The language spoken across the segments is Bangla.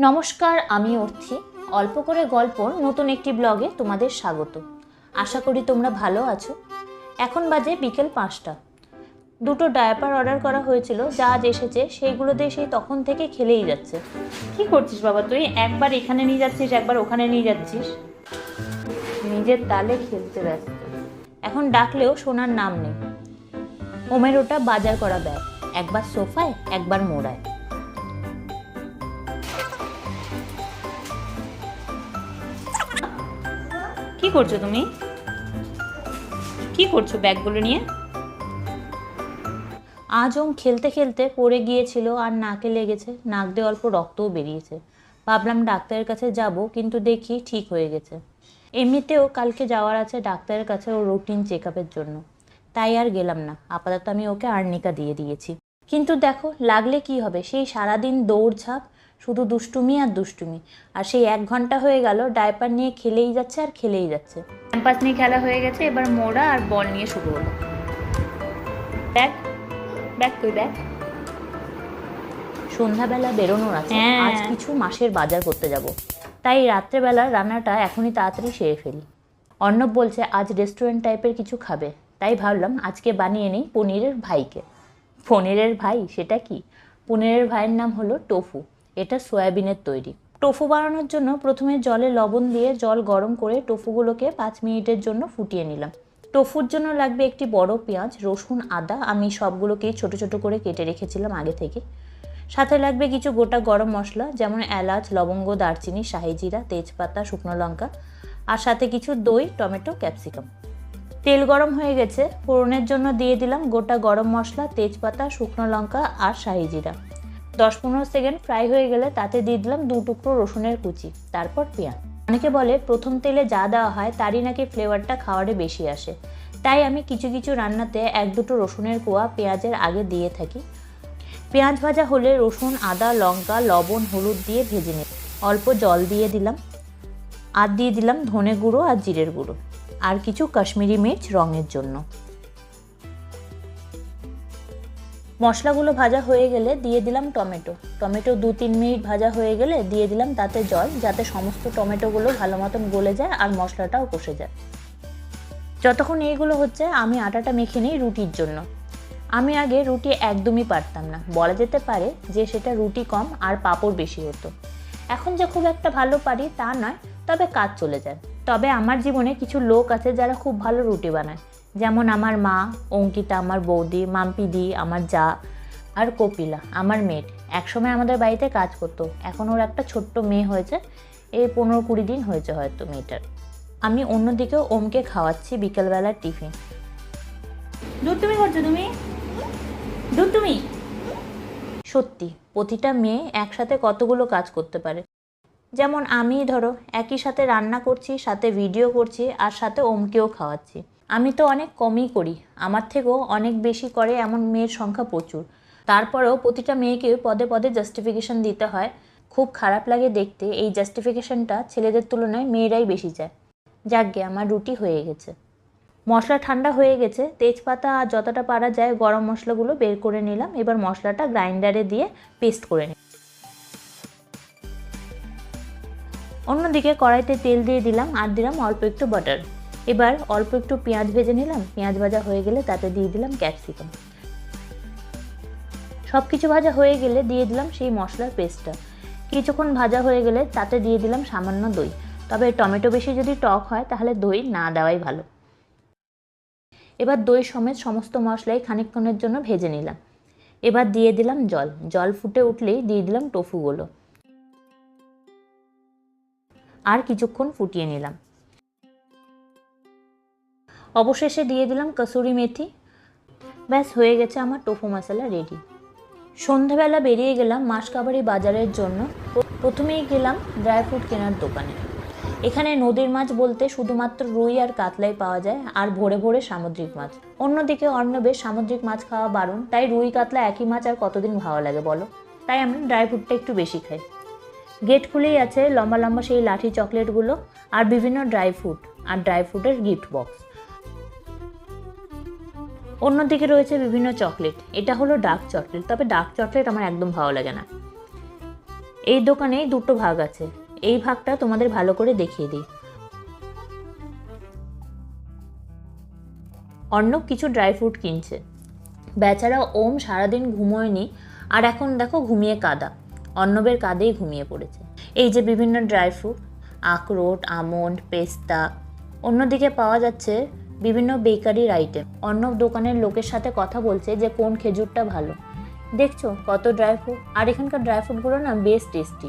নমস্কার আমি অর্থি। অল্প করে গল্পর নতুন একটি ব্লগে তোমাদের স্বাগত। আশা করি তোমরা ভালো আছো। এখন বাজে বিকেল পাঁচটা। দুটো ডায়াপার অর্ডার করা হয়েছিল যা আজ এসেছে সেইগুলো দিয়ে সেই তখন থেকে খেলেই যাচ্ছে। কি করছিস বাবা? তুই একবার এখানে নিয়ে যাচ্ছিস একবার ওখানে নিয়ে যাচ্ছিস? নিজের তালে খেলতে ব্যস্ত। এখন ডাকলেও শোনার নাম নেই। ওমের ওটা বাজার করা ব্যাগ। একবার সোফায় একবার মোড়ায়। কি করছ তুমি? কি করছ ব্যাগগুলো নিয়ে? আজ ওম খেলতে খেলতে পড়ে গিয়েছিল আর নাকে লেগেছে, নাক দিয়ে অল্প রক্তও বেরিয়েছে। ভাবলাম ডাক্তারের কাছে যাব, কিন্তু দেখি ঠিক হয়ে গেছে। এমনিতেও কালকে যাওয়ার আছে ডাক্তারের কাছে ও রুটিন চেক জন্য। তাই আর গেলাম না, আপাতত আমি ওকে আর্নিকা দিয়ে দিয়েছি। কিন্তু দেখো, লাগলে কি হবে? সেই সারাদিন দৌড়ঝাঁপ শুধু দুষ্টুমি আর দুষ্টুমি। আর সেই এক ঘণ্টা হয়ে গেল ডায়পার নিয়ে খেলেই যাচ্ছে আর খেলেই যাচ্ছে। ক্যাম্পাস নিয়ে খেলা হয়ে গেছে এবার মোড়া আর বল নিয়ে শুরু হলো। ব্যাগ ব্যাগ কই ব্যাগ সন্ধ্যাবেলা বেরোনোর আছে। হ্যাঁ। আজ কিছু মাসের বাজার করতে যাব। তাই রাত্রেবেলা রান্নাটা এখনই তাড়াতাড়ি সেরে ফেলি। অর্ণব বলছে আজ রেস্টুরেন্ট টাইপের কিছু খাবে। তাই ভাবলাম আজকে বানিয়ে নিই পনিরের ভাইকে। পনিরের ভাই সেটা কি? পনিরের ভাইয়ের নাম হলো টোফু। এটা সয়াবিনের তৈরি। টোফু বানানোর জন্য প্রথমে জলে লবণ দিয়ে জল গরম করে টোফুগুলোকে পাঁচ মিনিটের জন্য ফুটিয়ে নিলাম। টোফুর জন্য লাগবে একটি বড় পেঁয়াজ, রসুন, আদা। আমি সবগুলোকেই ছোট ছোট করে কেটে রেখেছিলাম আগে থেকে। সাথে লাগবে কিছু গোটা গরম মশলা, যেমন এলাচ, লবঙ্গ, দারচিনি, শাহি জিরা, তেজপাতা, শুকনো লঙ্কা। আর সাথে কিছু দই, টমেটো, ক্যাপসিকাম। তেল গরম হয়ে গেছে। ফোড়নের জন্য দিয়ে দিলাম গোটা গরম মশলা, তেজপাতা, শুকনো লঙ্কা আর শাহি জিরা। দশ পনেরো সেকেন্ড ফ্রাই হয়ে গেলে তাতে দিয়ে দিলাম দু টুকরো রসুনের কুচি, তারপর পেঁয়াজ। অনেকে বলে প্রথম তেলে যা দেওয়া হয় তারই নাকি ফ্লেভারটা খাওয়ারে বেশি আসে। তাই আমি কিছু কিছু রান্নাতে এক দুটো রসুনের কোয়া পেঁয়াজের আগে দিয়ে থাকি। পেঁয়াজ ভাজা হলে রসুন, আদা, লঙ্কা, লবণ, হলুদ দিয়ে ভেজে নিই অল্প জল দিয়ে দিলাম। আর দিয়ে দিলাম ধনে গুঁড়ো আর জিরের গুঁড়ো। আর কিছু কাশ্মীরি মির্চ রঙের জন্য। মশলাগুলো ভাজা হয়ে গেলে দিয়ে দিলাম টমেটো। টমেটো দু তিন মিনিট ভাজা হয়ে গেলে দিয়ে দিলাম তাতে জল, যাতে সমস্ত টমেটোগুলো ভালো মতন গলে যায় আর মশলাটাও কষে যায়। যতক্ষণ এইগুলো হচ্ছে, আমি আটাটা মেখে নিই রুটির জন্য। আমি আগে রুটি একদমই পারতাম না। বলা যেতে পারে যে সেটা রুটি কম আর পাঁপড় বেশি হতো। এখন যে খুব একটা ভালো পারি তা নয়, তবে কাজ চলে যায়। তবে আমার জীবনে কিছু লোক আছে যারা খুব ভালো রুটি বানায়। যেমন আমার মা, অঙ্কিতা, আমার বৌদি মাম্পিদি আমার যা, আর কপিলা, আমার মেট একসময় আমাদের বাড়িতে কাজ করতো। এখন ওর একটা ছোট্ট মেয়ে হয়েছে। এই পনেরো কুড়ি দিন হয়েছে হয়তো মেয়েটার। আমি অন্যদিকে ওমকে খাওয়াচ্ছি বিকেলবেলার টিফিন। দুধ তুমি করছ তুমি? দুধ তুমি? সত্যি, প্রতিটা মেয়ে একসাথে কতগুলো কাজ করতে পারে। যেমন আমি ধরো, একই সাথে রান্না করছি, সাথে ভিডিও করছি, আর সাথে ওমকেও খাওয়াচ্ছি। আমি তো অনেক কমই করি। আমার থেকেও অনেক বেশি করে এমন মেয়ের সংখ্যা প্রচুর। তারপরেও প্রতিটা মেয়েকে পদে পদে জাস্টিফিকেশন দিতে হয়। খুব খারাপ লাগে দেখতে এই জাস্টিফিকেশনটা ছেলেদের তুলনায় মেয়েরাই বেশি যায় যাকগে, আমার রুটি হয়ে গেছে। মশলা ঠান্ডা হয়ে গেছে, তেজপাতা আর যতটা পারা যায় গরম মশলাগুলো বের করে নিলাম। এবার মশলাটা গ্রাইন্ডারে দিয়ে পেস্ট করে নিই। অন্যদিকে কড়াইতে তেল দিয়ে দিলাম, আর দিলাম অল্প একটু বাটার এবার অল্প একটু পেঁয়াজ ভেজে নিলাম। পেঁয়াজ ভাজা হয়ে গেলে তাতে দিয়ে দিলাম ক্যাপসিকাম সব কিছু ভাজা হয়ে গেলে দিয়ে দিলাম সেই মশলার পেস্টটা কিছুক্ষণ ভাজা হয়ে গেলে তাতে দিয়ে দিলাম সামান্য দই। তবে টমেটো বেশি যদি টক হয়, তাহলে দই না দেওয়াই ভালো। এবার দই সমেত সমস্ত মশলাই খানিকক্ষণের জন্য ভেজে নিলাম। এবার দিয়ে দিলাম জল। জল ফুটে উঠলেই দিয়ে দিলাম টোফুগুলো। আর কিছুক্ষণ ফুটিয়ে নিলাম। অবশেষে দিয়ে দিলাম কসুরি মেথি। ব্যাস, হয়ে গেছে আমার টোফু মশলা রেডি সন্ধ্যাবেলা বেরিয়ে গেলাম মাসকাবাড়ি বাজারের জন্য। প্রথমেই গেলাম ড্রাই ফ্রুট কেনার দোকানে। এখানে নদীর মাছ বলতে শুধুমাত্র রুই আর কাতলাই পাওয়া যায় আর ভোরে ভোরে সামুদ্রিক মাছ। অন্যদিকে অর্ণবের সামুদ্রিক মাছ খাওয়া বারণ। তাই রুই, কাতলা একই মাছ আর কতদিন ভালো লাগে বলো? তাই আমরা ড্রাই ফ্রুটটা একটু বেশি খাই। গেট খুলেই আছে লম্বা লম্বা সেই লাঠি চকলেটগুলো আর বিভিন্ন ড্রাই ফ্রুট আর ড্রাই ফ্রুটের গিফট বক্স অন্যদিকে রয়েছে বিভিন্ন চকলেট। এটা হলো ডার্ক চকলেট। তবে ডার্ক চকলেট আমার একদম ভালো লাগে না। এই দোকানেই দুটো ভাগ আছে। এই ভাগটা তোমাদের ভালো করে দেখিয়ে দিই। অন্য কিছু ড্রাই ফ্রুট কিনছে। বেচারা ওম সারাদিন ঘুমোয়নি আর এখন দেখো ঘুমিয়ে কাদা। অন্নবের কাঁধেই ঘুমিয়ে পড়েছে। এই যে বিভিন্ন ড্রাই ফ্রুট, আখরোট, আমন্ড, পেস্তা। অন্যদিকে পাওয়া যাচ্ছে বিভিন্ন বেকারির আইটেম অন্য দোকানের লোকের সাথে কথা বলছে যে কোন খেজুরটা ভালো। দেখছ কত ড্রাই ফ্রুট আর এখানকার ড্রাই ফ্রুটগুলো না বেশ টেস্টি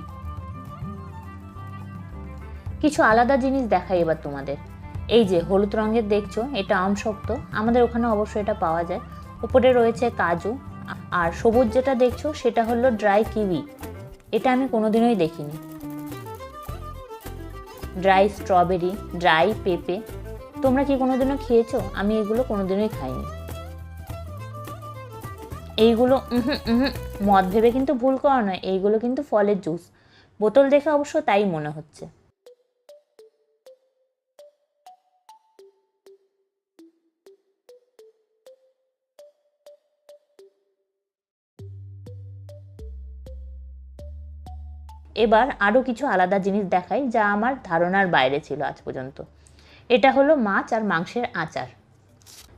কিছু আলাদা জিনিস দেখাই এবার তোমাদের। এই যে হলুদ রঙের দেখছ, এটা আমশক্ত আমাদের ওখানে অবশ্যই এটা পাওয়া যায়। উপরে রয়েছে কাজু। আর সবুজ যেটা দেখছ, সেটা হলো ড্রাই কিউই এটা আমি কোনোদিনই দেখিনি। ড্রাই স্ট্রবেরি ড্রাই পেঁপে তোমরা কি কোনোদিনও খেয়েছো? আমি এগুলো কোনোদিনই খাইনি। এইগুলো মদ ভেবে কিন্তু ভুল করা নয়, এইগুলো কিন্তু ফলের জুস। বোতল দেখে অবশ্য তাই মনে হচ্ছে। এবার আরও কিছু আলাদা জিনিস দেখাই, যা আমার ধারণার বাইরে ছিল আজ পর্যন্ত। এটা হলো মাছ আর মাংসের আচার।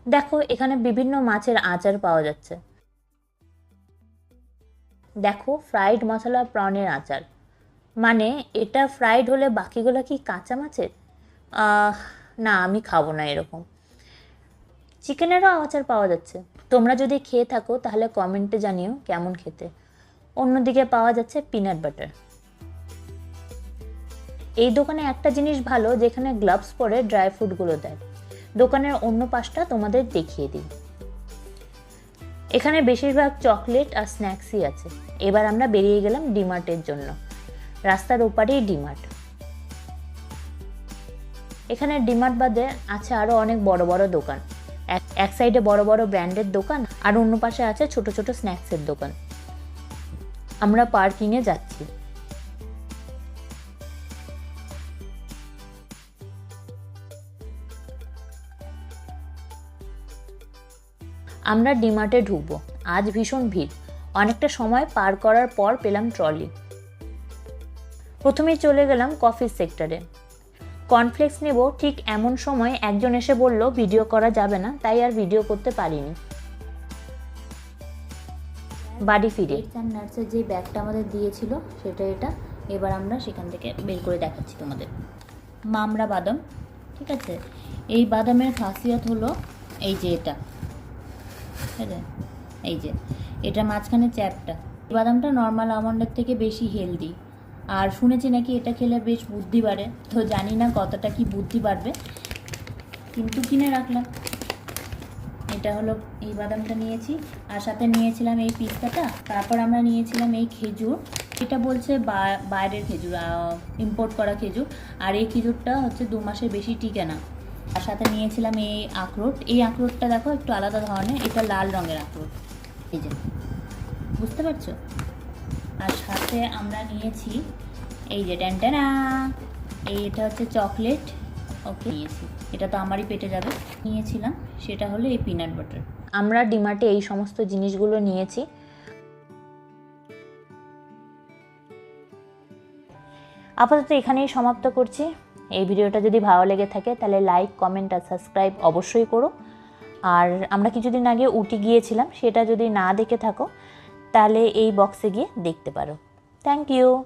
দেখো, এখানে বিভিন্ন মাছের আচার পাওয়া যাচ্ছে। দেখো ফ্রাইড মশলা প্রনের আচার। মানে এটা ফ্রাইড হলে বাকিগুলো কি কাঁচা মাছের? না, আমি খাব না এরকম। চিকেনেরও আচার পাওয়া যাচ্ছে। তোমরা যদি খেয়ে থাকো, তাহলে কমেন্টে জানিও কেমন খেতে। অন্যদিকে পাওয়া যাচ্ছে পিনাট বাটার এই দোকানে একটা জিনিস ভালো, যেখানে গ্লাভস পরে ড্রাই ফ্রুটগুলো দেয়। দোকানের অন্য পাশটা তোমাদের দেখিয়ে দিই। এখানে বেশিরভাগ চকলেট আর স্ন্যাক্সই আছে। এবার আমরা বেরিয়ে গেলাম ডিমার্টের জন্য। রাস্তার ওপারেই ডিমার্ট এখানে ডিমার্ট বাদে আছে আরও অনেক বড় বড় দোকান। এক সাইডে বড় বড় ব্র্যান্ডের দোকান, আর অন্য পাশে আছে ছোট ছোট স্ন্যাক্সের দোকান। আমরা পার্কিংয়ে যাচ্ছি। আমরা ডিমার্টে ঢুকবো। আজ ভীষণ ভিড়। অনেকটা সময় পার করার পর পেলাম ট্রলি। প্রথমেই চলে গেলাম কফি সেক্টরে। কর্নফ্লেক্স নেব ঠিক এমন সময় একজন এসে বলল, ভিডিও করা যাবে না, তাই আর ভিডিও করতে পারিনি। বাড়ি ফিরে। নার্সের যে ব্যাগটা আমাদের দিয়েছিল, সেটা এটা। এবার আমরা সেখান থেকে বের করে দেখাচ্ছি তোমাদের। মামরা বাদাম, ঠিক আছে? এই বাদামের খাসিয়ত হলো এই যে এটা। ঠিক আছে এই যে, এটা মাঝখানে চ্যাপটা। বাদামটা নর্মাল আমন্ডের থেকে বেশি হেলদি আর শুনেছি নাকি এটা খেলে বেশ বুদ্ধি বাড়ে। তো জানি না কতটা কি বুদ্ধি বাড়বে। কিন্তু কিনে রাখলাম। এটা হলো এই বাদামটা নিয়েছি। আর সাথে নিয়েছিলাম এই পিস্তাটা। তারপর আমরা নিয়েছিলাম এই খেজুর। এটা বলছে বাইরের খেজুর ইম্পোর্ট করা খেজুর। আর এই খেজুরটা হচ্ছে দু মাসের বেশি টিকে না। আর সাথে নিয়েছিলাম এই আখরোট। এই আখরোটটা দেখো একটু আলাদা ধরনের, এটা লাল রঙের আখরোট। এই যে, বুঝতে পারছ? আর সাথে আমরা নিয়েছি এই যে ট্যান্টানা এই এটা হচ্ছে চকলেট। ওকে, নিয়েছি। এটা তো আমারই পেটে যাবে। নিয়েছিলাম, সেটা হলো এই পিনাট বাটার। আমরা ডিমার্টে এই সমস্ত জিনিসগুলো নিয়েছি। আপাতত এখানেই সমাপ্ত করছি। এই ভিডিওটা যদি ভালো লেগে থাকে, তাহলে লাইক কমেন্ট আর সাবস্ক্রাইব অবশ্যই করো। আর আমরা কিছুদিন আগে উটি গিয়েছিলাম, সেটা যদি না দেখে থাকো, তাহলে এই বক্সে গিয়ে দেখতে পারো। Thank you